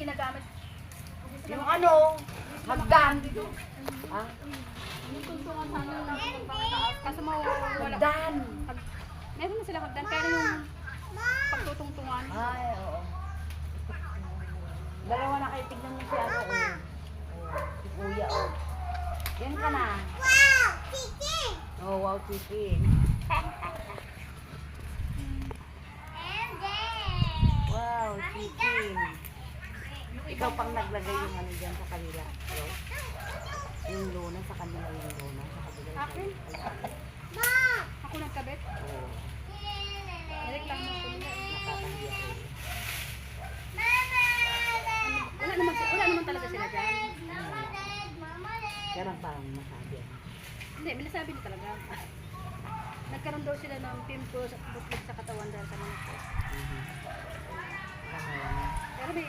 ginagamit. Yung ano, hagdan. Ha? Yung tuntungan sana lang ng pangtaas. Kaso mawawala. Hagdan. Hag- Meron na sila hagdan. Kaya yung pagtutungtungan. Ay, oo. Dalawa na kayo, tignan mo si ano, oh. Oh, Si kuya, oh. Yan ka na. Wow! Chicken! Oh, wow, chicken. Wow, chicken. Ikaw pang naglagay yung ano dyan sa kanila. So, yung luna sa kanila yung luna. Sa kabila yung Akin? Mom! Ako nagkabit. Oo, lang ng tuloy. nakakahiya ko. Wala naman, wala naman talaga sila dyan. Lang parang masabi. Hindi, minasabi na talaga. Nagkaroon daw sila ng pimples at bukid sa katawan dahil sa mga Mhm. Kaya, Pero may